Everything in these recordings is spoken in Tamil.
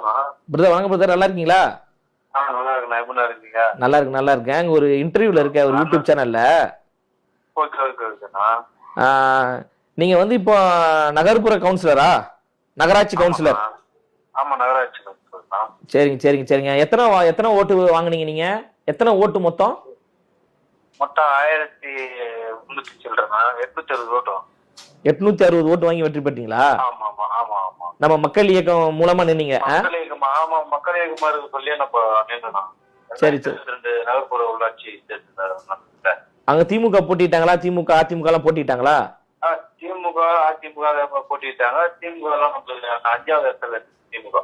பிரதர் வணக்கம் பிரதர் நல்லா இருக்கீங்களா? நல்லா இருக்கு நல்லா இருக்கு நல்லா இருக்கேன். ஒரு இன்டர்வியூல இருக்க ஒரு யூடியூப் சேனல்ல நீங்க வந்து இப்போ நகர்ப்புற கவுன்சிலரா நகராட்சி கவுன்சிலர் ஆமா. நகராட்சி சரிங்க சரிங்க சரிங்க. எத்தனை எத்தனை ஓட்டு வாங்குனீங்க நீங்க? எத்தனை ஓட்டு மொத்தம்? மொத்தம் ஆயிரத்தி முன்னூத்தி சில்லறா எட்நூத்தி அறுபது ஓட்டம். எட்நூத்தி அறுபது ஓட்டு வாங்கி வெற்றி பெற்றீங்களா? ஆமா ஆமா ஆமா. நம்ம மக்கள் இயக்கம் மூலமா நின்னீங்க? மக்கள் இயக்கமா? ஆமா மக்கள் இயக்கமா இருக்கு சொல்லி நம்ம சரி, சரி. ரெண்டு நகர்ப்புற உள்ளாட்சி அங்க திமுக போட்டிட்டாங்களா? திமுக அதிமுக எல்லாம் போட்டிட்டாங்களா திமுக அதிமுக அதை போட்டிட்டாங்க. திமுக எல்லாம் அஞ்சாவது இடத்துல திமுக.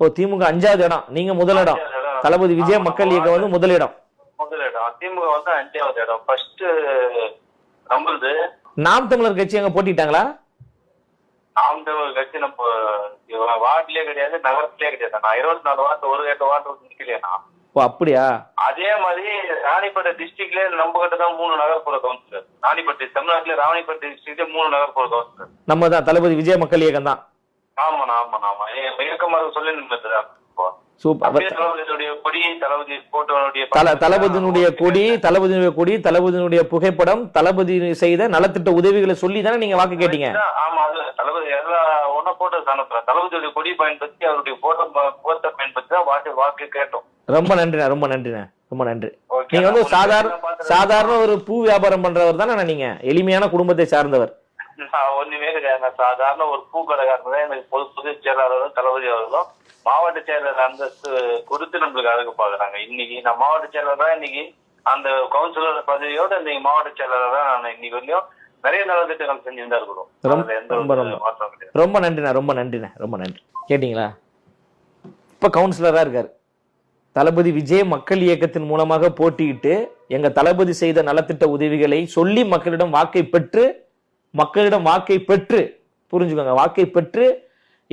ஓ திமுக அஞ்சாவது இடம். நீங்க முதலிடம். தளபதி விஜய் மக்கள் இயக்கம் வந்து முதலிடம் முதலிடம் திமுக வந்து அஞ்சாவது இடம். ஃபர்ஸ்ட் நம்மளுது நாம் தமிழர் கட்சி அங்க போட்டிட்டாங்களா? நாம் தமிழர் கட்சி நம்ம வார்டுலயே கிடையாது நகரத்திலே கிடையாது. நான் இருபத்தி நாலு வார்டு ஒரு எட்டு வார்டு நிக்கலையா ஓ அப்படியா? அதே மாதிரி ராணிப்பேட்டை டிஸ்ட்ரிக்ட்ல நம்ம கிட்ட தான் மூணு நகர்ப்புற கவுன்சிலர். ராணிப்பேட்டை தமிழ்நாட்டுல ராணிப்பேட்டை டிஸ்ட்ரிக்ட்ல மூணு நகர்ப்புற கவுன்சிலர். நம்ம தான் தளபதி விஜய் மக்கள் இயக்கம் தான் ஆமாண்ணா ஆமாண்ணா. ஆமா இயக்கமாக சொல்லி நின்றுதான் தளபதியினுடைய கொடி தளபதியினுடைய கொடி தளபதியினுடைய புகைப்படம் தளபதி செய்த நலத்திட்ட உதவிகளை சொல்லி தானே நீங்க வாக்கு கேட்டீங்க? ரொம்ப நன்றிண்ணா ரொம்ப நன்றிண்ணா ரொம்ப நன்றி. நீங்க வந்து சாதாரண சாதாரண ஒரு பூ வியாபாரம் பண்றவர் தானே நீங்க எளிமையான குடும்பத்தை சார்ந்தவர். ஒண்ணுமே கிடையாது சாதாரண ஒரு பூக்கடைக்காரர் தான் எனக்கு பொது பொதுச் செயலாளரும் தளபதி அவர்களும். செயலர் அந்தஸ்து கொடுத்து நம்மளுக்கு அழகு பாக்குறாங்க இன்னைக்கு நான் மாவட்ட செயலர் தான் இன்னைக்கு அந்த கவுன்சிலர் பதவியோட இன்னைக்கு மாவட்ட செயலர் தான் நான் இன்னைக்கு வரையும் நிறைய நலத்திட்டங்கள் செஞ்சுட்டு தான் இருக்கிறோம் ரொம்ப நன்றிண்ணா ரொம்ப நன்றிண்ணா ரொம்ப நன்றி. கேட்டிங்களா? இப்ப கவுன்சிலரா இருக்காரு. தளபதி விஜய் மக்கள் இயக்கத்தின் மூலமாக போட்டியிட்டு எங்க தளபதி செய்த நலத்திட்ட உதவிகளை சொல்லி மக்களிடம் வாக்கை பெற்று மக்களிடம் வாக்கை பெற்று புரிஞ்சுக்கோங்க வாக்கை பெற்று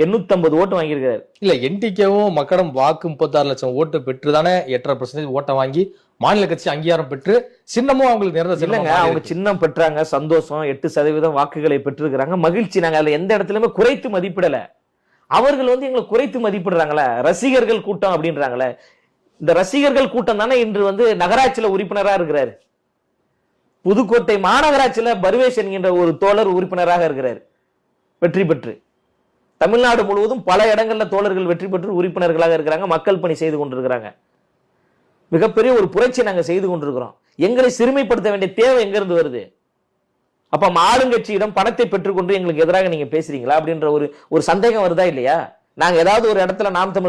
850 ஓட்டு வாங்கியிருக்காரு. இல்ல என்டிகேவும் மக்களிடம் வாக்கு முப்பத்தாறு லட்சம் ஓட்டு பெற்று தானே எட்டரை பர்சன்டேஜ் ஓட்டை வாங்கி மாநில கட்சி அங்கீகாரம் பெற்று சின்னமும் அவங்களுக்கு நிறந்த இல்லைங்க அவங்க சின்னம் பெற்றாங்க சந்தோஷம் எட்டு சதவீதம் வாக்குகளை பெற்றிருக்கிறாங்க மகிழ்ச்சி. நாங்க அதுல எந்த இடத்துலயுமே குறைத்து மதிப்பிடல. அவர்கள் வந்து எங்களை குறைத்து மதிப்பிடுறாங்களே ரசிகர்கள் கூட்டம் அப்படின்றாங்களே. இந்த ரசிகர்கள் கூட்டம் தானே இன்று வந்து நகராட்சியில உறுப்பினரா இருக்கிறாரு. புதுக்கோட்டை மாநகராட்சியில பர்வேஷ் என்கின்ற ஒரு தோழர் உறுப்பினராக இருக்கிறார். வெற்றி பெற்று. தமிழ்நாடு முழுவதும் பல இடங்களில் தோழர்கள் வெற்றி பெற்று உறுப்பினர்களாக இருக்கிறாங்க மக்கள் பணி செய்து கொண்டிருக்கிறாங்க. மிகப்பெரிய ஒரு புரட்சி நாங்க செய்து கொண்டிருக்கிறோம். எங்களை சிறுமைப்படுத்த வேண்டிய தேவை எங்கிருந்து வருது? அப்ப ஆளுங்கட்சியிடம் பணத்தை பெற்றுக்கொண்டு எங்களுக்கு எதிராக நீங்க பேசுறீங்களா? அப்படின்ற ஒரு ஒரு சந்தேகம் வருதா இல்லையா? நாங்க ஏதாவது ஒரு இடத்துல நாம் தமிழர்